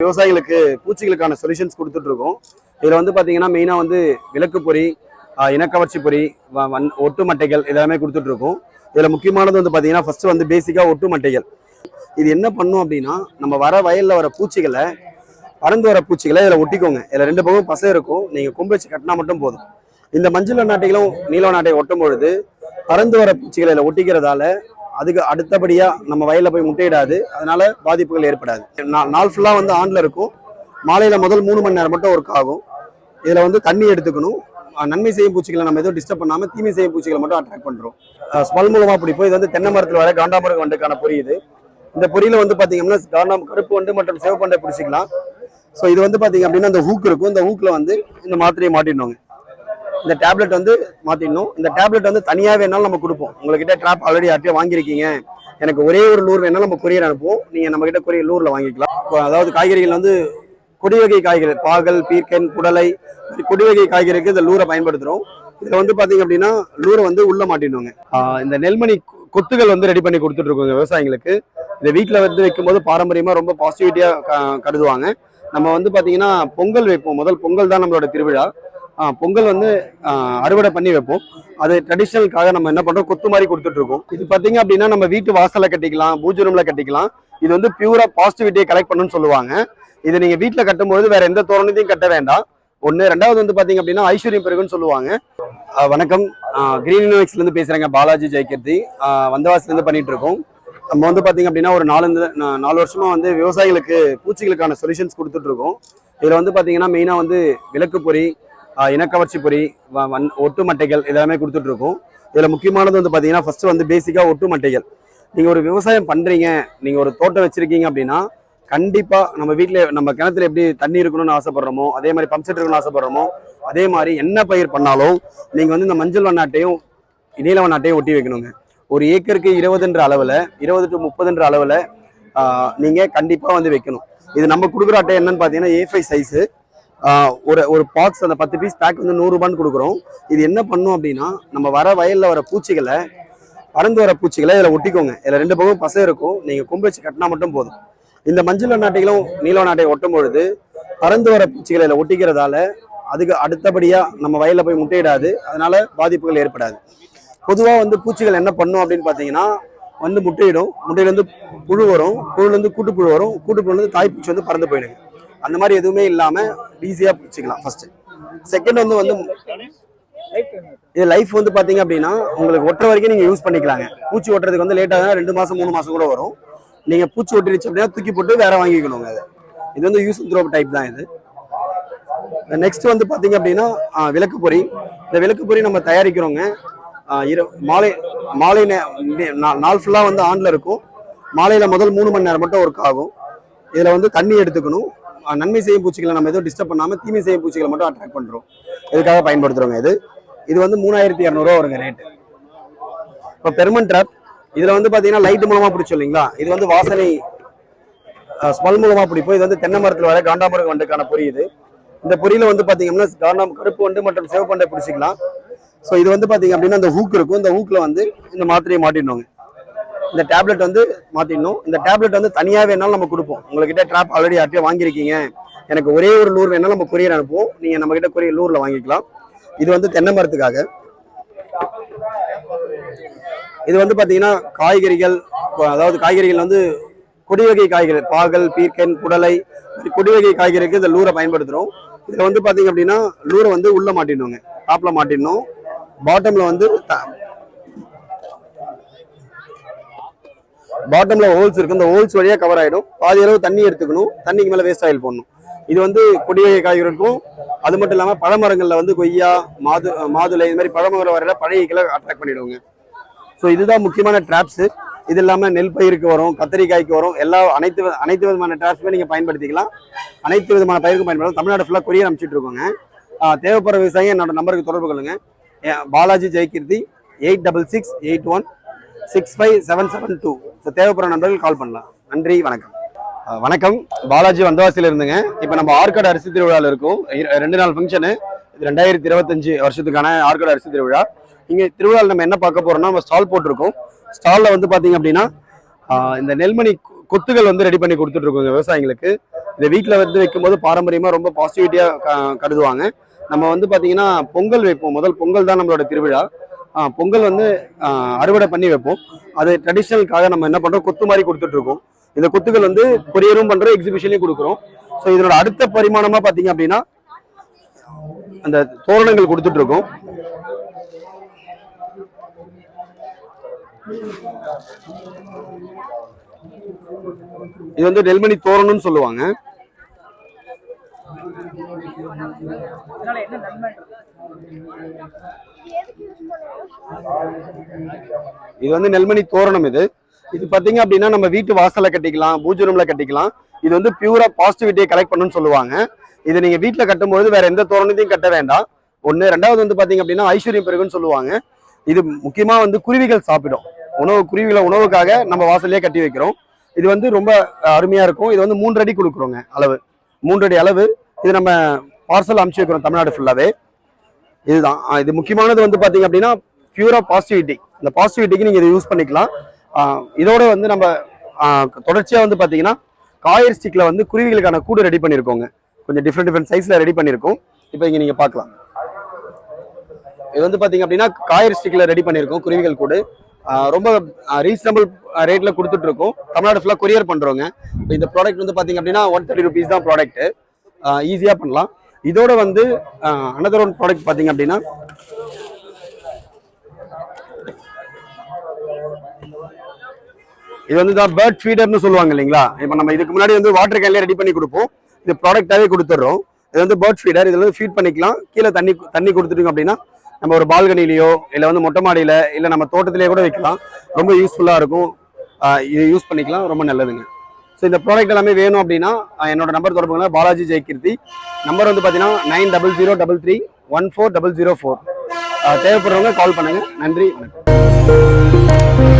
விவசாயிகளுக்கு பூச்சிகளுக்கான சொல்யூஷன்ஸ் கொடுத்துட்டு இருக்கோம் இதில் வந்து பார்த்தீங்கன்னா மெயினாக வந்து விளக்கு பொறி இனக்கவர்ச்சி பொறி வ- வன்- ஒட்டு மட்டைகள் இதெல்லாமே கொடுத்துட்டு இருக்கோம் இதில் முக்கியமானது வந்து பார்த்தீங்கன்னா ஃபர்ஸ்ட் வந்து பேசிக்காக ஒட்டு மட்டைகள். இது என்ன பண்ணும் அப்படின்னா நம்ம வர வயலில் வர பூச்சிகளை பறந்து வர பூச்சிகளை இதில் ஒட்டிக்கோங்க. இதில் ரெண்டு பக்கம் பசை இருக்கும். நீங்கள் கொம்பு வச்சு கட்டினா மட்டும் போதும். இந்த மஞ்சள் நாட்டைகளும் நீல நாட்டை ஒட்டும் பொழுது பறந்து வர பூச்சிகளை இதில் ஒட்டிக்கிறதால அதுக்கு அடுத்தபடியாக நம்ம வயலில் போய் முட்டையிடாது. அதனால பாதிப்புகள் ஏற்படாது. நாள் ஃபுல்லாக வந்து ஆண்டில் இருக்கும். மாலையில் முதல் மூணு மணி நேரம் மட்டும் ஒர்க் ஆகும். இதில் வந்து தண்ணி எடுத்துக்கணும். நன்மை செய்யும் பூச்சிகளை நம்ம எதுவும் டிஸ்டர்ப் பண்ணாமல் தீமை செய்யும் பூச்சிகளை மட்டும் அட்ராக்ட் பண்ணுறோம் ஸ்மெல் மூலமாக பிடிப்போம் இது வந்து தென்னை மரத்தில் வர காண்டாமரம் வண்டுக்கான பொறி இது. இந்த பொரியில வந்து பார்த்தீங்கன்னா காண்டாம் கருப்பு வண்டு மற்றும் சிவப்பண்டை பிடிச்சிக்கலாம். ஸோ இது வந்து பார்த்தீங்க அப்படின்னா இந்த ஹூக் இருக்கும். இந்த ஹூக்கில் வந்து இந்த மாத்திரையை மாட்டிடணுங்க. இந்த டேப்லெட் வந்து மாற்றிடணும் இந்த டேப்லெட் வந்து தனியாக வேணாலும் நம்ம கொடுப்போம். உங்கள்கிட்ட ட்ராப் ஆல்ரெடி யார்ட்டையும் வாங்கியிருக்கீங்க. எனக்கு ஒரே ஒரு லூர் வேணாலும் நம்ம கொரியர் அனுப்புவோம். நீங்கள் நம்மக்கிட்ட கொரியர் லூரில் வாங்கிக்கலாம். இப்போ அதாவது காய்கறிகள் வந்து கொடி வகை காய்கறி பாகல் பீர்க்கன் புடலை இப்படி கொடி வகை காய்கறிக்கு இந்த லூரை பயன்படுத்துகிறோம் இதில் வந்து பார்த்தீங்க அப்படின்னா லூரை வந்து உள்ளே மாட்டிடுவாங்க. இந்த நெல்மணி கொத்துகள் வந்து ரெடி பண்ணி கொடுத்துட்ருக்கோங்க விவசாயிகளுக்கு. விவசாயிங்களுக்கு இதை வீட்டில் வந்து வைக்கும்போது பாரம்பரியமாக ரொம்ப பாசிட்டிவிட்டியாக கருதுவாங்க. நம்ம வந்து பார்த்தீங்கன்னா பொங்கல் வைப்போம். முதல் பொங்கல் தான் நம்மளோட திருவிழா. பொங்கல் வந்து அறுவடை பண்ணி வைப்போம். அது ட்ரெடிஷ்னலுக்காக நம்ம என்ன பண்ணுறோம் கொத்து மாதிரி கொடுத்துட்டு இருக்கோம். இது பார்த்தீங்க அப்படின்னா நம்ம வீட்டு வாசலில் கட்டிக்கலாம் பூஜை ரூமில் கட்டிக்கலாம். இது வந்து பியூரா பாசிட்டிவிட்டியை கலெக்ட் பண்ணுன்னு சொல்லுவாங்க. இது நீங்கள் வீட்டில் கட்டும்போது வேற எந்த தோரணத்தையும் கட்ட வேண்டாம். ஒன்று ரெண்டாவது வந்து பார்த்தீங்க அப்படின்னா ஐஸ்வர்யம் பெருகுன்னு சொல்லுவாங்க. வணக்கம். கிரீன் யூனிவர்ஸ்லேருந்து பேசுகிறேங்க பாலாஜி ஜெயகீர்த்தி. வந்தவாசிலேருந்து பண்ணிகிட்ருக்கோம் பண்ணிட்டு இருக்கோம். நம்ம வந்து பார்த்தீங்க அப்படின்னா ஒரு நாலு நாலு வருஷமாக வந்து விவசாயிகளுக்கு பூச்சிகளுக்கான சொல்யூஷன்ஸ் கொடுத்துட்ருக்கோம் இதில் வந்து பார்த்தீங்கன்னா மெயினாக வந்து விளக்கு பொறி இனக்கவர்ச்சி பொறி வ- வன்- ஒட்டு மட்டைகள் இதெல்லாமே கொடுத்துட்டு இருக்கோம் முக்கியமானது வந்து பார்த்தீங்கன்னா ஃபர்ஸ்ட் வந்து பேசிக்காக ஒட்டு மட்டைகள். நீங்கள் ஒரு விவசாயம் பண்ணுறீங்க நீங்கள் ஒரு தோட்டம் வச்சுருக்கீங்க அப்படின்னா கண்டிப்பாக நம்ம வீட்டில் நம்ம கிணத்துல எப்படி தண்ணி இருக்கணும்னு ஆசைப்படுறோமோ அதே மாதிரி பம்ப் செட் இருக்கணும்னு ஆசைப்படுறோமோ அதே மாதிரி என்ன பயிர் பண்ணாலும் நீங்கள் வந்து இந்த மஞ்சள் வண்ணாட்டையும் நீல வண்ணாட்டையும் ஒட்டி வைக்கணுங்க. ஒரு ஏக்கருக்கு இருபதுன்ற அளவில் இருபது டு முப்பதுன்ற அளவில் நீங்கள் கண்டிப்பாக வந்து வைக்கணும். இது நம்ம கொடுக்குற அட்டை என்னன்னு பார்த்தீங்கன்னா ஏ ஃபைவ் சைஸு ஒரு ஒரு பாக்ஸ் அந்த பத்து பீஸ் பேக் வந்து நூறுரூபான்னு கொடுக்குறோம். இது என்ன பண்ணும் அப்படின்னா நம்ம வர வயலில் வர பூச்சிகளை பறந்து வர பூச்சிகளை இதில் ஒட்டிக்கோங்க. இதில் ரெண்டு பக்கம் பசை இருக்கும். நீங்கள் கொம்பு வச்சு கட்டினா மட்டும் போதும். இந்த மஞ்சள் நாட்டைகளும் நீல நாட்டை ஒட்டும் பொழுது பறந்து வர பூச்சிகளை இதில் ஒட்டிக்கிறதால அதுக்கு அடுத்தபடியாக நம்ம வயலில் போய் முட்டையிடாது. அதனால பாதிப்புகள் ஏற்படாது. பொதுவாக வந்து பூச்சிகள் என்ன பண்ணும் அப்படின்னு பார்த்தீங்கன்னா வந்து முட்டையிடும். முட்டையிலேருந்து புழு வரும். புழுலேருந்து கூட்டுப்புழு வரும். கூட்டுப்புழுலேருந்து தாய்ப்பூச்சி வந்து பறந்து போயிடுங்க. அந்த மாதிரி எதுவுமே இல்லாம ஈஸியா பிடிச்சிக்கலாம் ஃபர்ஸ்ட் செகண்ட் வந்து வந்து இது லைஃப் வந்து பாத்தீங்க அப்படின்னா உங்களுக்கு ஒட்டுற வரைக்கும் நீங்க யூஸ் பண்ணிக்கலாங்க. பூச்சி ஒட்டுறதுக்கு வந்து லேட் ஆகுதுன்னா ரெண்டு மாசம் மூணு மாசம் கூட வரும். நீங்க பூச்சி ஒட்டிருச்சு அப்படின்னா தூக்கி போட்டு வேற வாங்கிக்கணுங்க அது. இது வந்து யூஸ் த்ரோ டைப் தான் இது. நெக்ஸ்ட் வந்து பாத்தீங்க அப்படின்னா விளக்கு பொறி இந்த விளக்கு பொறி நம்ம தயாரிக்கிறோங்க. இரு மாலை மாலை நாள் ஃபுல்லா வந்து ஆன்ல இருக்கும். மாலையில முதல் மூணு மணி நேரம் மட்டும் ஒர்க் ஆகும். இதுல வந்து தண்ணி எடுத்துக்கணும். நன்மை செய்யும் பூச்சிகளை நம்ம எதுவும் டிஸ்டர்ப் பண்ணாம தீமை செய்யும் பூச்சிகளை மட்டும் அட்ராக்ட் பண்ணுறோம் இதுக்காக பயன்படுத்துறோங்க இது? இது வந்து மூணாயிரத்தி இரநூறுவா வருங்க ரேட்டு இப்போ பெர்மன் ட்ராப் இதில் வந்து பார்த்தீங்கன்னா லைட் மூலமாக பிடிச்சோம் இல்லைங்களா? இது வந்து வாசனை ஸ்மெல் மூலமாக பிடிப்போம். இது வந்து தென்னை மரத்தில் வர காண்டாமரக வண்டுக்கான பொறி இது. இந்த பொரியில் வந்து பார்த்தீங்கன்னா காண்டாம் கருப்பு வண்டு மற்றும் சிவப்பண்டை பிடிச்சிக்கலாம். ஸோ இது வந்து பார்த்தீங்க அப்படின்னா அந்த ஹூக் இருக்கும். இந்த ஹூக்கில் வந்து இந்த மாத்திரையை மாட்டிடணுங்க. இந்த டேப்லெட் வந்து மாற்றிடணும் இந்த டேப்லெட் வந்து தனியாக வேணாலும் நம்ம கொடுப்போம். உங்கள்கிட்ட ட்ராப் ஆல்ரெடி யார்ட்டையும் வாங்கியிருக்கீங்க. எனக்கு ஒரே ஒரு லூர் வேணாலும் நம்ம கொரியர் அனுப்புவோம். நீங்கள் நம்மக்கிட்ட கிட்ட கொரியர் வாங்கிக்கலாம். இது வந்து தென்னை மரத்துக்காக. இது வந்து பார்த்தீங்கன்னா காய்கறிகள் அதாவது காய்கறிகள் வந்து கொடிவகை காய்கறி பாகல் பீர்க்கன் புடலை இப்படி கொடி வகை காய்கறிக்கு இந்த லூரை பயன்படுத்துகிறோம் இதில் வந்து பார்த்தீங்க அப்படின்னா லூரை வந்து உள்ளே மாட்டிடணுங்க. டாப்பில் மாட்டிடணும். பாட்டமில் வந்து பாட்டமில் ஹோல்ஸ் இருக்குது இந்த ஹோல்ஸ் வழியாக கவர் ஆகிடும் பாதி அளவு தண்ணி எடுத்துக்கணும். தண்ணிக்கு மேலே வேஸ்ட் ஆயில் போடணும். இது வந்து கொடி வகை காய்கறிக்கும் அது மட்டும் இல்லாமல் பழமரங்களில் வந்து கொய்யா மாது மாதுளை இந்த மாதிரி பழமரம் வரையில பழைய கிளை அட்ராக்ட் பண்ணிவிடுவோங்க ஸோ இதுதான் முக்கியமான ட்ராப்ஸு இது இல்லாமல் நெல் பயிருக்கு வரும் கத்திரிக்காய்க்கு வரும். எல்லா அனைத்து வித- அனைத்து விதமான ட்ராப்ஸுமே நீங்கள் பயன்படுத்திக்கலாம். அனைத்து விதமான பயிருக்கும் பயன்படுத்தலாம். தமிழ்நாடு ஃபுல்லாக கொரியர் அனுப்பிச்சிட்டு இருக்கோங்க. தேவைப்படுற விவசாயி என்னோட நம்பருக்கு தொடர்பு கொள்ளுங்க. Balaji Jayakeerthi eight double six eight one six five seven seven two. So தேவைப்படுற நண்பர்கள் கால் பண்ணலாம். நன்றி வணக்கம். வணக்கம். பாலாஜி வந்தவாசியில் இருந்துங்க. இப்போ நம்ம ஆற்காடு அரிசி திருவிழாவில் இருக்கோம். ரெண்டு நாள் ஃபங்க்ஷனு இது ரெண்டாயிரத்தி இருபத்தஞ்சு வருஷத்துக்கான ஆற்காடு அரிசி திருவிழா. இங்கே திருவிழாவில் நம்ம என்ன பார்க்க போகிறோம்னா நம்ம ஸ்டால் போட்டிருக்கோம். ஸ்டாலில் வந்து பார்த்தீங்க அப்படின்னா இந்த நெல்மணி கொத்துகள் வந்து ரெடி பண்ணி கொடுத்துட்ருக்கோங்க விவசாயிகளுக்கு. விவசாயிங்களுக்கு இதை வீட்டில் வந்து வைக்கும்போது பாரம்பரியமாக ரொம்ப பாசிட்டிவிட்டியாக கருதுவாங்க. நம்ம வந்து பார்த்தீங்கன்னா பொங்கல் வைப்போம். முதல் பொங்கல் தான் நம்மளோட திருவிழா. பொங்கல் வந்து அறுவடை பண்ணி வைப்போம். அது ட்ரெடிஷ்னலுக்காக நம்ம என்ன பண்ணுறோம் கொத்து மாதிரி கொடுத்துட்ருக்கோம் இந்த கொத்துகள் வந்து கொரியரும் பண்ணுறோம் எக்ஸிபிஷன்லையும் கொடுக்குறோம். ஸோ இதனோட அடுத்த பரிமாணமாக பார்த்தீங்க அப்படின்னா அந்த தோரணங்கள் கொடுத்துட்ருக்கோம் இது வந்து நெல்மணி தோரணம்னு சொல்லுவாங்க. இதனால என்ன நன்மை? இது வந்து நெல்மணி தோரணம் இது. இது பாத்தீங்க அப்படின்னா நம்ம வீட்டு வாசல்ல கட்டிக்கலாம் பூஜை ரூம்ல கட்டிக்கலாம். இது வந்து பியூரா பாசிட்டிவிட்டியை கலெக்ட் பண்ணுன்னு சொல்லுவாங்க. இது நீங்க வீட்டில் கட்டும்போது வேற எந்த தோரணத்தையும் கட்ட வேண்டாம். ஒண்ணு ரெண்டாவது வந்து பாத்தீங்க அப்படின்னா ஐஸ்வர்யம் பெருகுன்னு சொல்லுவாங்க. இது முக்கியமா வந்து குருவிகள் சாப்பிடும். உணவு குருவிகளை உணவுக்காக நம்ம வாசலையே கட்டி வைக்கிறோம். இது வந்து ரொம்ப அருமையாக அருமையா இருக்கும். இது வந்து மூன்றடி கொடுக்குறோங்க அளவு. மூன்று அடி அளவு. இது நம்ம பார்சல் அனுப்பிச்சு வைக்கிறோம் தமிழ்நாடு ஃபுல்லாவே இதுதான். இது முக்கியமானது வந்து பாத்தீங்க அப்படின்னா பியூரா பாசிட்டிவிட்டி இந்த பாசிட்டிவிட்டிக்கு நீங்க இதை யூஸ் பண்ணிக்கலாம். இதோட வந்து நம்ம தொடர்ச்சியாக தொடர்ச்சியா வந்து பாத்தீங்கன்னா காயர் ஸ்டிக்ல வந்து குருவிகளுக்கான கூடு ரெடி பண்ணியிருக்கோங்க கொஞ்சம் டிஃப்ரெண்ட் டிஃப்ரெண்ட் சைஸ்ல ரெடி பண்ணியிருக்கோம் இப்போ இங்க நீங்க பார்க்கலாம். இது வந்து பாத்தீங்க அப்படின்னா காயர் ஸ்டிக்ல ரெடி பண்ணியிருக்கோம் குருவிகள் கூடு. ரொம்ப ரீசனபிள் ரேட்ல கொடுத்துட்ருக்கோம். தமிழ்நாடு ஃபுல்லாக கொரியர் பண்றோங்க. இப்போ இந்த ப்ராடக்ட் வந்து பார்த்தீங்க அப்படின்னா ஒன் தேர்ட்டி ருபீஸ் தான் ப்ராடக்ட் ஈஸியாக பண்ணலாம். இதோட வந்து அனதர் ஒன் ப்ராடக்ட் பார்த்தீங்க அப்படின்னா இது வந்து தான் பேர்ட் ஃபீடர்னு சொல்லுவாங்க இல்லைங்களா? இப்போ நம்ம இதுக்கு முன்னாடி வந்து வாட்டர் கேன்லேயே ரெடி பண்ணி கொடுப்போம். இது ப்ராடக்டாகவே கொடுத்துட்றோம். இது வந்து பேர்ட் ஃபீடர் இதில் வந்து ஃபீட் பண்ணிக்கலாம். கீழே தண்ணி தண்ணி கொடுத்துட்டோங்க அப்படின்னா நம்ம ஒரு பால்கனிலேயோ இல்லை வந்து மொட்டை மாடியில் இல்லை நம்ம தோட்டத்திலேயே கூட வைக்கலாம். ரொம்ப யூஸ்ஃபுல்லாக இருக்கும். இது யூஸ் பண்ணிக்கலாம். ரொம்ப நல்லதுங்க. ஸோ இந்த ப்ராடக்ட் எல்லாமே வேணும் அப்படின்னா என்னோட நம்பர் தொடர்புங்க பாலாஜி ஜெயகீர்த்தி நம்பர் வந்து பார்த்தீங்கன்னா nine double zero double three one four double zero four. தேவைப்படுறவங்க கால் பண்ணுங்கள் நன்றி வணக்கம்.